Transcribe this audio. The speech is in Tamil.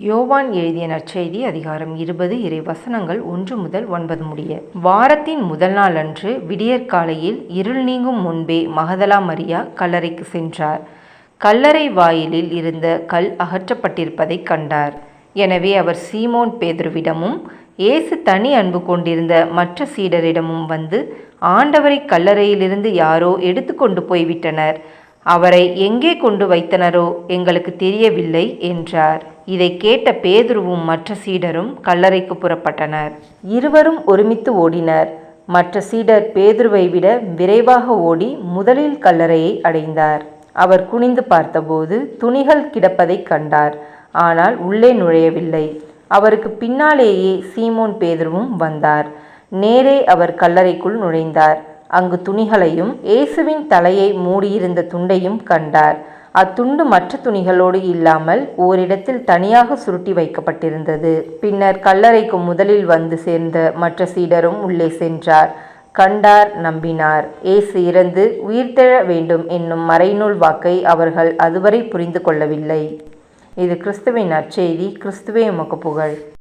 யோவான் எழுதிய நற்செய்தி அதிகாரம் இருபது இறை வசனங்கள் ஒன்று முதல் ஒன்பது முடிய. வாரத்தின் முதல் நாள் அன்று விடியற்காலையில் இருள் நீங்கும் முன்பே மகதலா மரியா கல்லறைக்கு சென்றார். கல்லறை வாயிலில் இருந்த கல் அகற்றப்பட்டிருப்பதைக் கண்டார். எனவே அவர் சீமோன் பேதுருவிடமும் இயேசு தனி அன்பு கொண்டிருந்த மற்ற சீடரிடமும் வந்து ஆண்டவரை கல்லறையிலிருந்து யாரோ எடுத்துக்கொண்டு போய்விட்டனர். அவரை எங்கே கொண்டு வைத்தனரோ எங்களுக்கு தெரியவில்லை என்றார். இதை கேட்ட பேதுருவும் மற்ற சீடரும் கல்லறைக்கு புறப்பட்டனர். இருவரும் ஒருமித்து ஓடினர். மற்ற சீடர் பேதுருவை விட விரைவாக ஓடி முதலில் கல்லறையை அடைந்தார். அவர் குனிந்து பார்த்தபோது துணிகள் கிடப்பதைக் கண்டார். ஆனால் உள்ளே நுழையவில்லை. அவருக்கு பின்னாலேயே சீமோன் பேதுருவும் வந்தார். நேரே அவர் கல்லறைக்குள் நுழைந்தார். அங்கு துணிகளையும் இயேசுவின் தலையை மூடியிருந்த துண்டையும் கண்டார். அத்துண்டு மற்ற துணிகளோடு இல்லாமல் ஓரிடத்தில் தனியாக சுருட்டி வைக்கப்பட்டிருந்தது. பின்னர் கல்லறைக்கு முதலில் வந்து சேர்ந்த மற்ற சீடரும் உள்ளே சென்றார். கண்டார் நம்பினார். ஏசு இறந்து உயிர்த்தெழ வேண்டும் என்னும் மறைநூல் வாக்கை அவர்கள் அதுவரை புரிந்து கொள்ளவில்லை. இது கிறிஸ்துவின் நற்செய்தி. கிறிஸ்துவே உமக்கு புகழ்.